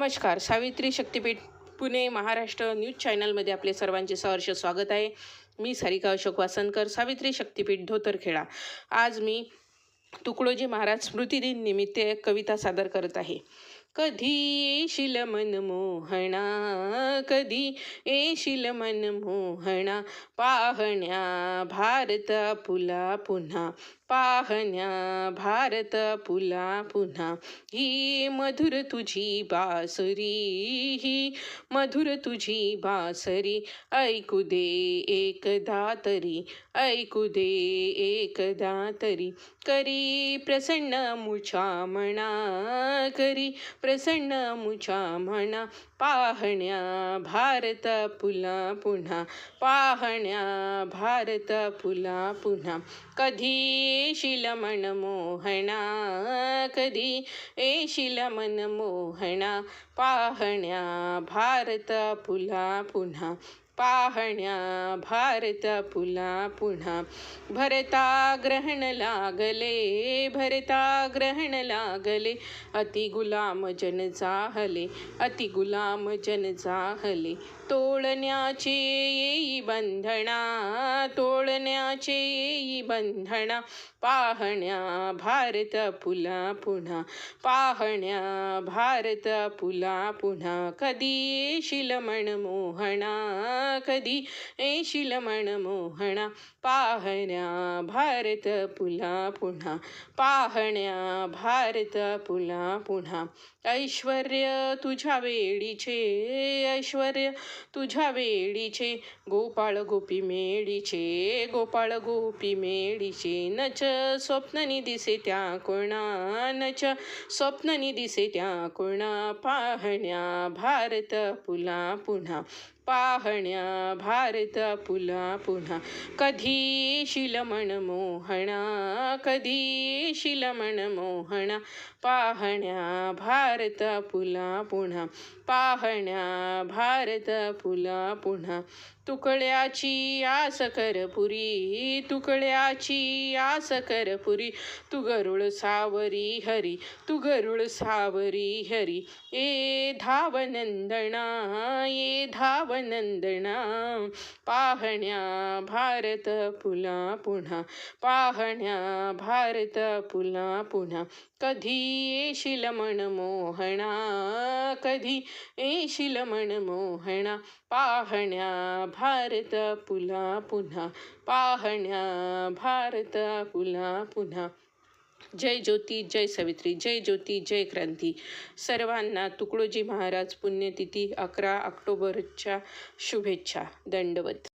नमस्कार सावित्री शक्तीपीठ पुणे महाराष्ट्र न्यूज चॅनलमध्ये आपले सर्वांचे सहर्ष स्वागत आहे. मी सारिका अशोक वासनकर सावित्री शक्तीपीठ धोतरखेडा. आज मी तुकडोजी महाराज स्मृतिदिन निमित्त कविता सादर करत आहे. कधी येशील मनमोहणा कधी येशील मनमोहणा पाहण्या भारत पुला पुन्हा. पाहण्या भारत पुला पुन्हा. ही मधुर तुझी बासरी ही मधुर तुझी बासरी. ऐकू दे एकदा तरी. ऐकू दे एकदा तरी. करी प्रसन्न मुछा म्हणा करी प्रसन्न मुछा म्हणा पाहण्या भारत फुला पुन्हा पाहण्या भारत फुला पुन्हा. कधी येशील मन मोहणा कधी येशील मन मोहणा पाहण्या भारत फुला पुन्हा. पाहण्या भारत पुला पुन्हा. भरता ग्रहण लागले भरता ग्रहण लागले. अति गुलाम जन जाहले अति गुलाम जन जाहले तोडण्याचे येई बंधना तोडण्याचे येई बंधना पाहण्या भारत पुला पुन्हा पाहण्या भारत पुला पुन्हा. कधी येशील मन मोहणा कधी येशील मन मोहणा पाहण्या भारत पुला पुन्हा पाहण्या भारत पुला पुन्हा. ऐश्वर्य तुझ्या वेळीचे ऐश्वर्य तुझ्या वेळीचे गोपाळ गोपी मेळीचे गोपाळ गोपी मेळीचे. नच स्वप्ननी दिसे त्या कोणा नच स्वप्ननी दिसे त्या कोणा. पाहण्या भारत पुला पुन्हा. पाहण्या भारत पुला पुन्हा. कधी शिलमण मोहणा कधी शिलमण मोहणा. पाहण्या भारत पुला पुन्हा. पाहण्या भारत पुला पुन्हा. तुकड्याची आस कर पुरी तुकड्याची आस कर पुरी. तू गरुळ सावरी हरी तू गरुळ सावरी हरी. ए धावनंदना ये नंदना पाहण्या भारत फुला पुन्हा पाहण्या भारत फुला पुन्हा. कधी येशील मनमोहणा कधी येशील मनमोहणा पाहण्या भारत पुला पुन्हा पाहण्या भारत पुला पुन्हा. जय ज्योती जय सावित्री जय ज्योती जय क्रांती. सर्वांना तुकडोजी महाराज पुण्यतिथी अकरा ऑक्टोबरच्या शुभेच्छा. दंडवत.